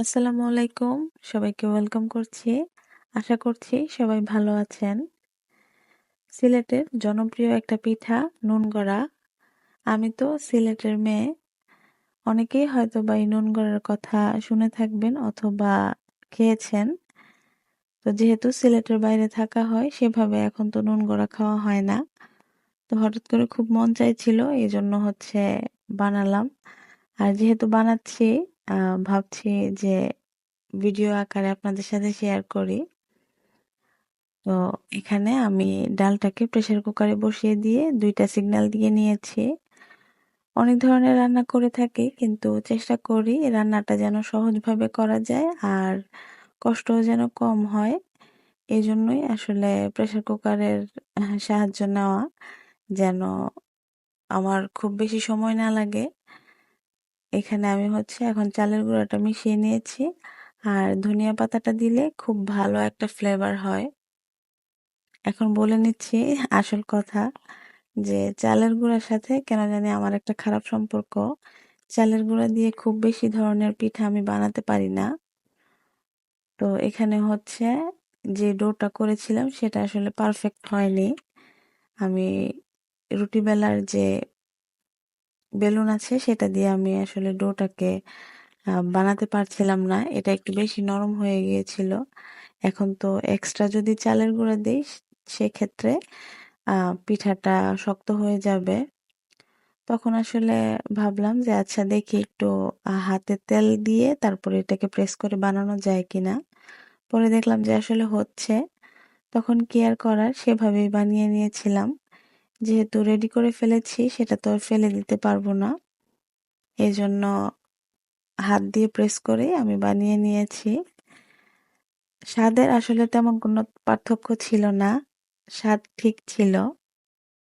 আসসালামু আলাইকুম। সবাইকে ওয়েলকাম করছি। আশা করছি সবাই ভালো আছেন। সিলেটের জনপ্রিয় একটা পিঠা নুন গড়া আমি তো সিলেটের মেয়ে। অনেকেই হয়তো বা এই নুন গড়ার কথা শুনে থাকবেন অথবা খেয়েছেন। তো যেহেতু সিলেটের বাইরে থাকা হয়, সেভাবে এখন তো নুন গড়া খাওয়া হয় না। তো হঠাৎ করে খুব মন চাইছিল এই জন্য হচ্ছে বানালাম। আর যেহেতু বানাচ্ছি ভাবছি যে ভিডিও আকারে আপনাদের সাথে শেয়ার করি। তো এখানে আমি ডালটাকে প্রেসার কুকারে বসিয়ে দিয়ে দুইটা সিগন্যাল দিয়ে নিয়েছি। অনেক ধরনের রান্না করে থাকি, কিন্তু চেষ্টা করি রান্নাটা যেন সহজভাবে করা যায় আর কষ্টও যেন কম হয়। এই জন্যই আসলে প্রেসার কুকারের সাহায্য নেওয়া যেন আমার খুব বেশি সময় না লাগে। এখানে আমি হচ্ছে এখন চালের গুঁড়াটা মিশিয়ে নিয়েছি। আর ধনিয়া পাতাটা দিলে খুব ভালো একটা ফ্লেভার হয়। এখন বলে নিচ্ছি আসল কথা যে চালের গুঁড়ার সাথে কেন জানি আমার একটা খারাপ সম্পর্ক। চালের গুঁড়া দিয়ে খুব বেশি ধরনের পিঠা আমি বানাতে পারি না। তো এখানে হচ্ছে যে ডোটা করেছিলাম সেটা আসলে পারফেক্ট হয়নি। আমি রুটি বেলার যে বেলুন আছে, সেটা দিয়ে আমি আসলে ডোটাকে বানাতে পারছিলাম না। এটা একটু বেশি নরম হয়ে গিয়েছিল। এখন তো এক্সট্রা যদি চালের গুঁড়া দিই, সেক্ষেত্রে পিঠাটা শক্ত হয়ে যাবে। তখন আসলে ভাবলাম যে আচ্ছা দেখি একটু হাতে তেল দিয়ে তারপরে এটাকে প্রেস করে বানানো যায় কিনা। পরে দেখলাম যে, আসলে হচ্ছে। তখন কি আর করার সেভাবেই বানিয়ে নিয়েছিলাম। যেহেতু রেডি করে ফেলেছি, সেটা তো আর ফেলে দিতে পারব না। এই জন্য হাত দিয়ে প্রেস করে আমি বানিয়ে নিয়েছি। স্বাদের আসলে তেমন কোনো পার্থক্য ছিল না। স্বাদ ঠিক ছিল।